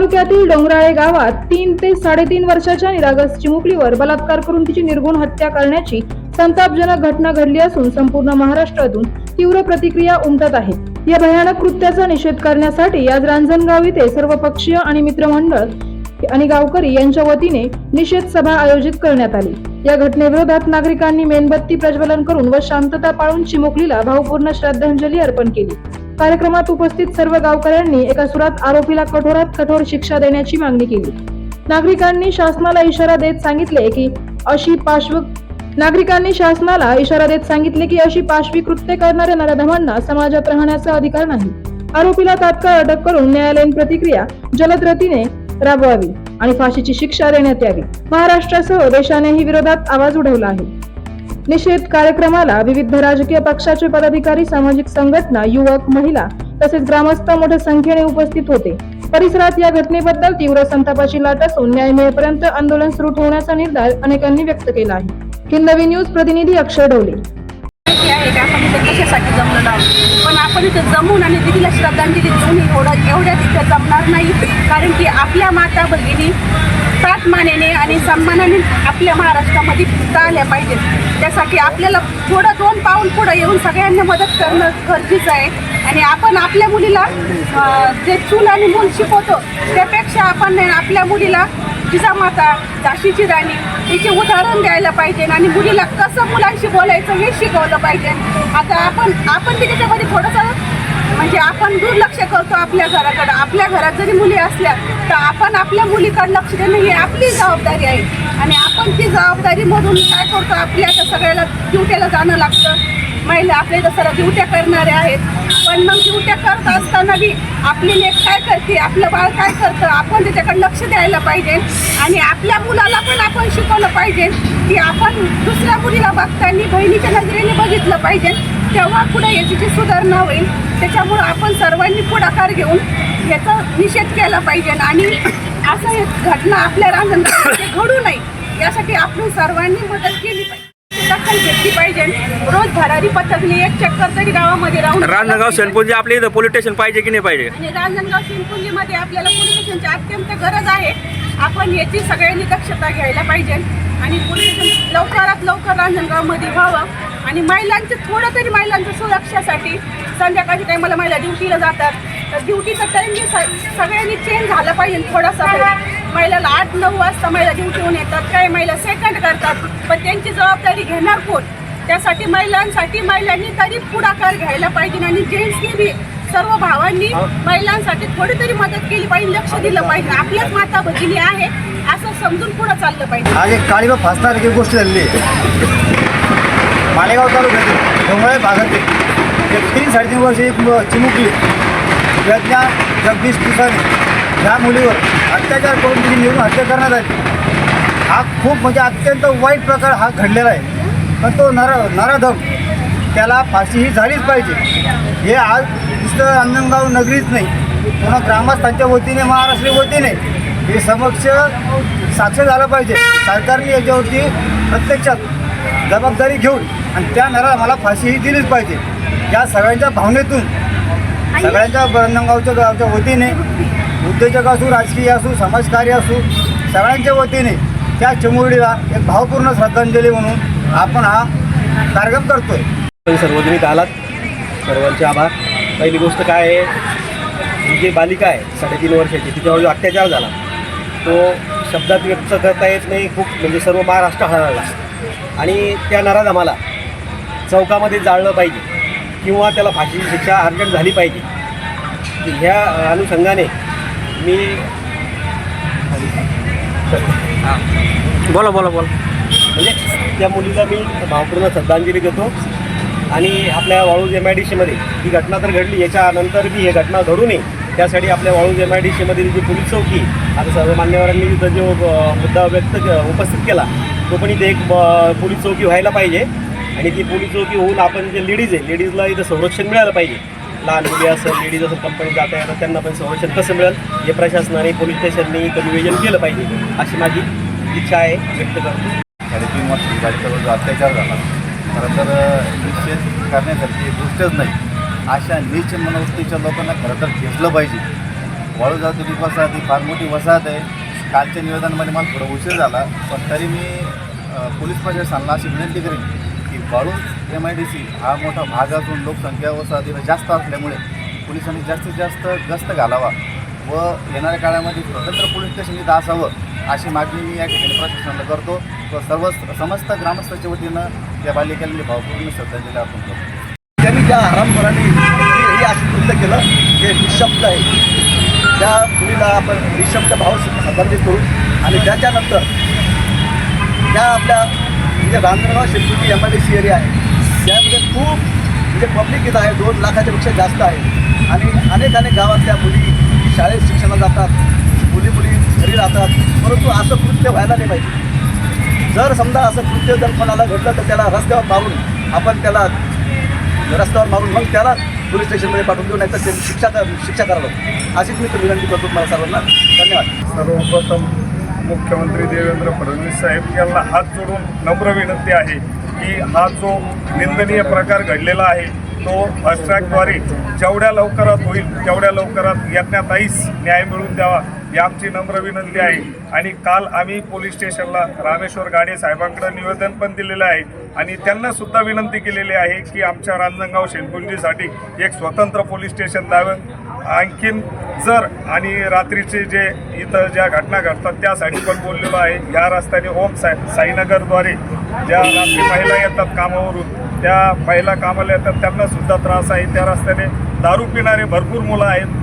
तालुक्यातील डोंगराळे गावात तीन ते साडेतीन वर्षाच्या निरागस चिमुकलीवर बलात्कार करून तिची निर्गुण हत्या करण्याची संतापजनक घटना घडली असून संपूर्ण महाराष्ट्रातून तीव्र प्रतिक्रिया उमटत आहेत या भयानक कृत्याचा निषेध करण्यासाठी आज रांजणगाव येथे सर्व पक्षीय आणि मित्रमंडळ आणि गावकरी यांच्या वतीने निषेध सभा आयोजित करण्यात आली. या घटनेविरोधात नागरिकांनी मेणबत्ती प्रज्वलन करून व शांतता पाळून चिमुकलीला भावपूर्ण श्रद्धांजली अर्पण केली. कार्यक्रमात उपस्थित सर्व गावकऱ्यांनी एका सुरात आरोपीला कठोरात कठोर शिक्षा देण्याची मागणी केली. नागरिकांनी शासनाला इशारा देत सांगितले की अशी पार्श्व नागरिकांनी शासनाला इशारा देत सांगितले की अशी पाशवी कृत्य करणाऱ्या नराधमांना समाजात राहण्याचा अधिकार नाही. आरोपीला तात्काळ अटक करून न्यायालयीन प्रतिक्रिया जलद रतीने राबवावी आणि फाशीची शिक्षा देण्यात यावी. महाराष्ट्रासह देशानेही विरोधात आवाज उठवला आहे. निषेध कार्यक्रमाला विविध राजकीय पक्षाचे पदाधिकारी सामाजिक संघटना युवक महिला तसेच ग्रामस्थ मोठ्या संख्येने उपस्थित होते. परिसरात या घटनेबद्दल तीव्र संतापाची लाट असून न्याय मिळेपर्यंत आंदोलन सुरू ठेवण्याचा निर्धार अनेकांनी व्यक्त केला आहे. हिंदवी न्यूज प्रतिनिधी अक्षय ढवले. आहे की आपण इथे कशासाठी जमलेलो आहोत? पण आपण इथं जमून आणि दिदीला श्रद्धांजली देऊन एवढं एवढ्या तिथं जमणार नाही. कारण की आपल्या माता भगिनी मानेने आणि सन्मानाने आपल्या महाराष्ट्रामध्ये आल्या पाहिजेत. त्यासाठी आपल्याला थोडं दोन पाऊल पुढं येऊन सगळ्यांना मदत करणं गरजेचं आहे. आणि आपण आपल्या मुलीला जे चूल आणि मूल शिकवतो त्यापेक्षा आपण आपल्या मुलीला जिजामाता झाशीची राणी तिचे उदाहरण द्यायला पाहिजे आणि मुलीला कसं मुलांशी बोलायचं हे शिकवलं पाहिजे. आता आपण आपण बी त्याच्यामध्ये थोडंसं म्हणजे आपण दुर्लक्ष करतो आपल्या घराकडं. आपल्या घरात जरी मुली असल्या तर आपण आपल्या मुलीकडं लक्ष देणं ही आपली जबाबदारी आहे. आणि आपण ती जबाबदारीमधून काय करतो? आपल्या सगळ्याला ड्युट्याला जाणं लागतं. महिला आपल्या इथं सर्व ड्युट्या करणाऱ्या आहेत. पण मग ड्युट्या करत असताना बी आपली लेख काय करते आपलं बाळ काय करतं आपण त्याच्याकडे लक्ष द्यायला पाहिजे. आणि आपल्या मुलाला पण आपण शिकवलं पाहिजे की आपण दुसऱ्या मुलीला बघताना बहिणीच्या नजरेने बघितलं पाहिजे. तेव्हा पुढे याची सुधारणा होईल त्याच्यामुळं आपण सर्वांनी पुढाकार घेऊन याचा निषेध केला पाहिजे. आणि असं घटना आपल्या रांजणगावामध्ये घडू नये यासाठी आपण सर्वांनी मदत केली पाहिजे. दखल घेतली पाहिजे. रोज भरारी पथकली एक चक्कर तरी गावामध्ये राहून रांजणगाव सेनपुंजी आपल्या इथं पोलीस स्टेशन पाहिजे की नाही पाहिजे? आणि रांजणगाव सिंपुंजीमध्ये आपल्याला पोलीस स्टेशनची अत्यंत गरज आहे. आपण याची सगळ्यांनी दक्षता घ्यायला पाहिजे. आणि पोलीस स्टेशन लवकरात लवकर रांजणगावमध्ये व्हावं. आणि महिलांचं थोडं तरी महिलांच्या सुरक्षासाठी संध्याकाळच्या टायमाला महिला ड्युटीला जातात. तर ड्युटीचा टाईम सगळ्यांनी चेंज झाला पाहिजे थोडासा महिलाला आठ नऊ वाजता महिला ड्युटीहून येतात. काही महिला सेकंड करतात. पण त्यांची जबाबदारी घेणार कोण? त्यासाठी महिलांसाठी महिलांनी तरी पुढाकार घ्यायला पाहिजे आणि जेंट्सनी बी सर्व भावांनी महिलांसाठी थोडी तरी मदत केली पाहिजे लक्ष दिलं पाहिजे. आपल्याच माता भगिनी आहे असं समजून पुढे चाललं पाहिजे. आज एक काळीबा फासणारी एक गोष्ट झालेली आहे. मालेगाव तालुक्यातील डोंगळे भागातील एक तीन साडेतीन वर्ष एक चिमुकली. प्रज्ञा जगदीश कुसाने या मुलीवर अत्याचार करून तिची निवडून हत्या करण्यात आली. हा खूप म्हणजे अत्यंत वाईट प्रकार हा घडलेला आहे. पण तो नर नराधम त्याला फाशी ही झालीच पाहिजे. हे आज नुसतं अंजनगाव नगरीच नाही पुन्हा ग्रामस्थांच्या वतीने महाराष्ट्रीय वतीने हे समक्ष साक्ष झालं पाहिजे. सरकारने याच्यावरती प्रत्यक्षात जबाबदारी घेऊन आणि त्या नराला मला फाशी ही दिलीच पाहिजे. या सगळ्यांच्या भावनेतून सगळ्यांच्या अंजनगावच्या गावच्या वतीने उद्योजक असू राजकीय असू समाजकार्य असू सगळ्यांच्या वतीने त्या चिमुरडीला एक भावपूर्ण श्रद्धांजली म्हणून आपण हा कार्यक्रम करतोय. आपण सर्वजणी इथं आलात. सर्वांचे आभार. पहिली गोष्ट काय आहे? ही जी बालिका आहे साडेतीन वर्षाची तिच्यावर जो अत्याचार झाला तो शब्दात व्यक्त करता येत नाही. खूप म्हणजे सर्व महाराष्ट्र हळहळला आणि त्या नराधमाला चौकामध्ये जाळलं पाहिजे किंवा त्याला फाशीची शिक्षा अर्जंट झाली पाहिजे. ह्या अनुषंगाने मी बोला बोला बोला. म्हणजे त्या मुलीला मी भावपूर्ण श्रद्धांजली देतो. आणि आपल्या वाळूज एम आय डी सीमध्ये ही घटना तर घडली याच्यानंतर बी ही घटना घडू नये त्यासाठी आपल्या वाळूज एम आय डी सीमधील जी पोलीस चौकी आता सर्व मान्यवरांनी तिथं जो मुद्दा व्यक्त उपस्थित केला तो पण इथे एक पोलीस चौकी व्हायला पाहिजे. आणि ती पोलीस चौकी होऊन आपण जे लेडीज आहे लेडीजला इथं संरक्षण मिळालं पाहिजे. लहान मुली असं लेडीज असं कंपनी जाता येतात त्यांना पण संरक्षण कसं मिळेल हे प्रशासनाने पोलीस स्टेशननी इथं नियोजन केलं पाहिजे अशी माझी इच्छा आहे व्यक्त करतो. किंवा वर्ष जो अत्याचार झाला खरं तर निश्चित करण्यासारखी गोष्टच नाही. अशा नीच मनोवृत्तीच्या लोकांना खरं तर घेतलं पाहिजे. वाळू जाती वसाहत ही फार मोठी वसाहत आहे. कालच्या निवेदनामध्ये मला थोडा उशीर झाला पण तरी मी पोलीस प्रशासनाला अशी विनंती करेन की वाळू एम आय डी सी हा मोठा भाग असून लोकसंख्या वसाहतीला जास्त असल्यामुळे पोलिसांनी जास्तीत जास्त गस्त घालावा. व येणाऱ्या काळामध्ये स्वतंत्र पोलीस स्टेशन इथं असावं अशी मागणी मी या ठिकाणी प्रशासनाला करतो. व सर्व समस्त ग्रामस्थांच्या वतीनं या बालिकेला मी भावपूर्ण श्रद्धांजली अर्पण करतो. त्यांनी ज्या आरामपणाने हे असे कृत्य केलं हे निशब्द आहे. त्या मुलीला आपण निशब्द भाव संबंधित करू आणि त्याच्यानंतर त्या आपल्या म्हणजे रांजणगाव शेतकरी M I D C area आहे. त्यामध्ये खूप म्हणजे पब्लिक इथं आहे दोन लाखाच्या पेक्षा जास्त आहे. आणि अनेक अनेक गावातल्या मुली शाळेत शिक्षणाला जातात मुली मुली घरी राहतात परंतु असं कृत्य व्हायला नाही पाहिजे. जर समजा असं कृत्य जर कोणाला घडलं तर त्याला रस्त्यावर मारून आपण त्याला रस्त्यावर मारून मग त्याला पोलीस स्टेशनमध्ये पाठवून देऊ नाही तर त्यांनी शिक्षा कर शिक्षा करावं अशीच मी तर विनंती करतो मला सर्वांना. धन्यवाद. सर्वप्रथम मुख्यमंत्री देवेंद्र फडणवीस साहेब यांना हात जोडून नम्र विनंती आहे की हा जो निंदनीय प्रकार घडलेला आहे तो फास्ट्रॅकद्वारे जेवढ्या लवकरात होईल तेवढ्या लवकरात यज्ञाताईस न्याय मिळवून द्यावा ही आमची नम्र विनंती आहे. आणि काल आम्ही पोलीस स्टेशनला रामेश्वर गाडे साहेबांकडे निवेदन पण दिलेलं आहे. आणि त्यांना सुद्धा विनंती केलेली आहे की आमच्या रांजणगाव शेणकुंजीसाठी एक स्वतंत्र पोलीस स्टेशन द्यावं आणखीन जर आणि रात्रीचे जे इथं ज्या घटना घडतात त्यासाठी पण बोललेलो आहे. या रस्त्याने ओम साई साईनगरद्वारे ज्या रात्री महिला येतात कामावरून त्या महिला कामाला येतात त्यांना सुद्धा त्रास आहे. त्या रस्त्याने दारू पिणारे भरपूर मुलं आहेत.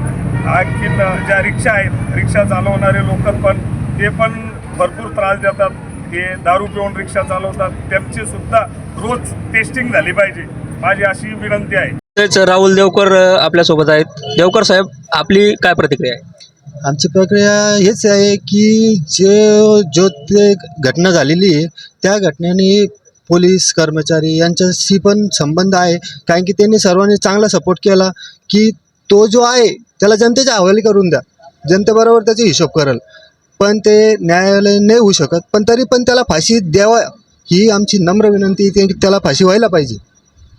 आणखीन ज्या रिक्षा आहेत रिक्षा चालवणारे लोक पण ते पण भरपूर त्रास देतात. ते दारू पिऊन रिक्षा चालवतात. त्यांची सुद्धा रोज टेस्टिंग झाली पाहिजे. माझी अशी विनंती आहे. तेच राहुल देवकर आपल्यासोबत आहेत. देवकर साहेब आपली काय प्रतिक्रिया आहे? आमची प्रक्रिया हेच आहे की जे जो ते घटना झालेली आहे त्या घटनेने पोलीस कर्मचारी यांच्याशी पण संबंध आहे. कारण की त्यांनी सर्वांनी चांगला सपोर्ट केला की तो जो आहे त्याला जनतेच्या हवाली करून द्या. जनतेबरोबर त्याचा हिशोब करेल. पण ते न्यायालय नाही होऊ शकत. पण तरी पण त्याला फाशी द्यावा ही आमची नम्र विनंती ते त्याला फाशी व्हायला पाहिजे.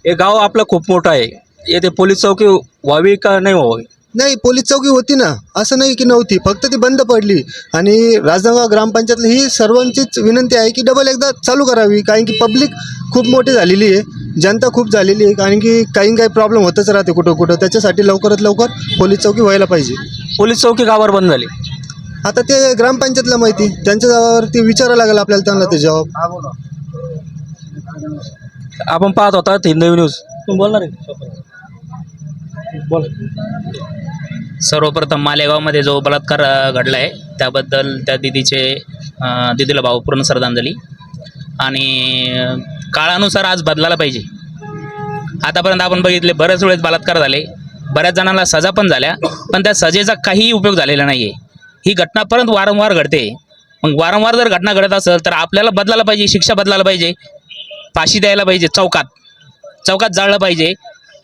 हे गाव आपलं खूप मोठं आहे. येथे पोलीस चौकी व्हावी का नाही व्हावी? नाही पोलीस चौकी होती ना. असं नाही की नव्हती फक्त ती बंद पडली. आणि राजनांदगाव ग्रामपंचायतला ही सर्वांचीच विनंती आहे की डबल एकदा चालू करावी कारण की पब्लिक खूप मोठी झालेली आहे जनता खूप झालेली आहे कारण की काही काही प्रॉब्लेम होतच राहते कुठं कुठं. त्याच्यासाठी लवकरात लवकर पोलीस चौकी व्हायला पाहिजे. पोलीस चौकी गावावर बंद झाली? आता ते ग्रामपंचायतला माहिती त्यांच्या जबाबवरती विचारावं लागेल आपल्याला त्यांना ते जबाब आपण पाहत होता हिंदवी न्यूज. तुम्ही बोलणार आहे. बोल. सर्वप्रथम मालेगावमध्ये जो बलात्कार घडला आहे त्याबद्दल त्या दिदीचे दिदीला भावपूर्ण श्रद्धांजली. आणि काळानुसार आज बदलायला पाहिजे. आतापर्यंत आपण बघितले बऱ्याच वेळेस बलात्कार झाले बऱ्याच जणांना सजा पण झाल्या पण त्या सजेचा काहीही उपयोग झालेला नाही आहे ही घटना परत वारंवार घडते. मग वारंवार जर घटना घडत असेल तर आपल्याला बदलायला पाहिजे शिक्षा बदलायला पाहिजे फाशी द्यायला पाहिजे चौकात. चौकात जाळलं पाहिजे.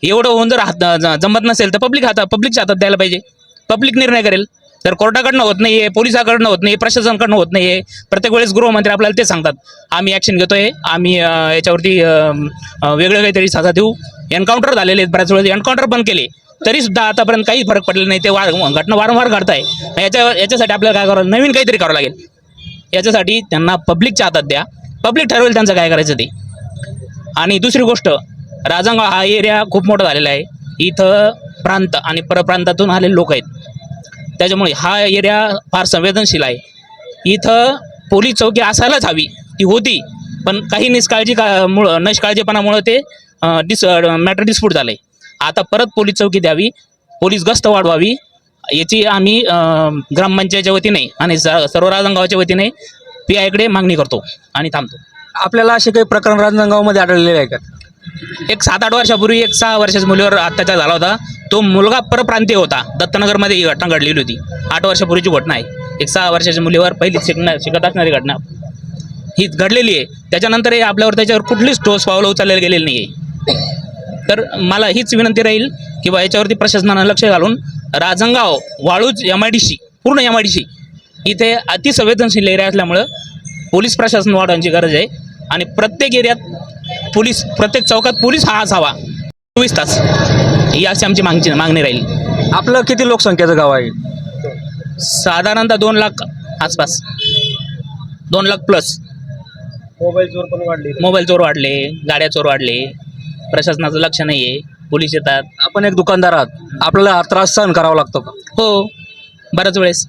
एवढं होऊन जर हात जमत नसेल तर पब्लिक हातात पब्लिकच्या हातात द्यायला पाहिजे. पब्लिक निर्णय करेल. तर कोर्टाकडनं होत नाही आहे पोलिसाकडनं होत नाही प्रशासनाकडनं होत नाही आहे प्रत्येक वेळेस गृहमंत्री आपल्याला ते सांगतात. आम्ही ॲक्शन घेतोय. आम्ही याच्यावरती वेगळं काहीतरी साधा देऊ. एन्काउंटर झालेले आहेत बऱ्याच वेळेस. एन्काउंटर पण केले. तरी सुद्धा आतापर्यंत काही फरक पडलेला नाही. ते वार घटना वारंवार घडताय. याच्या याच्यासाठी आपल्याला काय करावं नवीन काहीतरी करावं लागेल. याच्यासाठी त्यांना पब्लिकच्या हातात द्या. पब्लिक ठरवेल त्यांचं काय करायचं ते. आणि दुसरी गोष्ट राजांगाव हा एरिया खूप मोठा झालेला आहे. इथं प्रांत आणि परप्रांतातून आलेले लोक आहेत. त्याच्यामुळे हा एरिया फार संवेदनशील आहे. इथं पोलीस चौकी असायलाच हवी ती होती. पण काही निष्काळजी का मुळं निष्काळजीपणामुळं ते डिस मॅटर डिस्प्यूट झालं आहे आता परत पोलीस चौकी द्यावी पोलीस गस्त वाढवावी याची आम्ही ग्रामपंचायतच्या वतीने आणि स- सर्व राजंगावाच्या वतीने पी आयकडे मागणी करतो आणि थांबतो. आपल्याला असे काही प्रकरण राजनांदगावमध्ये आढळलेले आहे का? एक सात आठ वर्षापूर्वी एक सहा वर्षाच्या मुलीवर अत्याचार झाला होता. तो मुलगा परप्रांतीय होता. दत्तनगरमध्ये ही घटना घडलेली होती. आठ वर्षापूर्वीची घटना आहे. एक सहा वर्षाच्या मुलीवर पहिली शिकणार शिकत असणारी घटना. ही घडलेली आहे. त्याच्यानंतरही आपल्यावर त्याच्यावर कुठलीच ठोस पावलं उचललेली गेलेली नाही आहे तर मला हीच विनंती राहील की बा याच्यावरती प्रशासनानं लक्ष घालून Rajangaon Waluj M I D C पूर्ण एम आय डी सी इथे अतिसंवेदनशील एरिया असल्यामुळं पोलीस प्रशासन वाढवण्याची गरज आहे. आणि प्रत्येक एरियात पोलीस प्रत्येक चौकात पोलीस हा असावा. चोवीस तास. ही अशी आमची मागची मागणी राहील. आपलं किती लोकसंख्येचं गाव आहे? साधारणतः दोन लाख आसपास. दोन लाख प्लस मोबाईल चोर पण वाढले. मोबाईल चोर वाढले गाड्या चोर वाढले. प्रशासनाचं लक्ष नाही आहे पोलीस येतात. आपण एक दुकानदार आहात. आपल्याला हा त्रास सहन करावा लागतो का? हो. बऱ्याच वेळेस.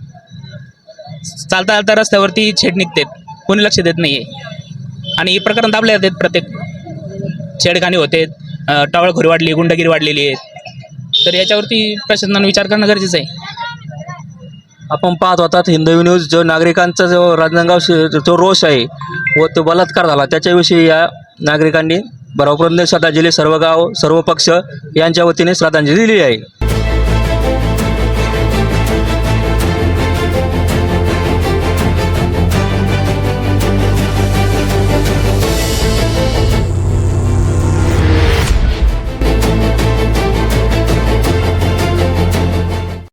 चालता चालता रस्त्यावरती छेड निघतात. कोणी लक्ष देत नाही आहे आणि हे प्रकरण दाबले जातात प्रत्येक छेडखानी होते टावळखोरी वाढली गुंडगिरी वाढलेली आहे. तर याच्यावरती प्रशासनानं विचार करणं गरजेचं आहे. आपण पाहत होतात हिंदवी न्यूज जो नागरिकांचा जो राजनांदगाव जो रोष आहे व तो बलात्कार झाला त्याच्याविषयी या नागरिकांनी भाऊप्रंद श्रद्धांजली सर्व गाव सर्व पक्ष यांच्या वतीने श्रद्धांजली दिली आहे.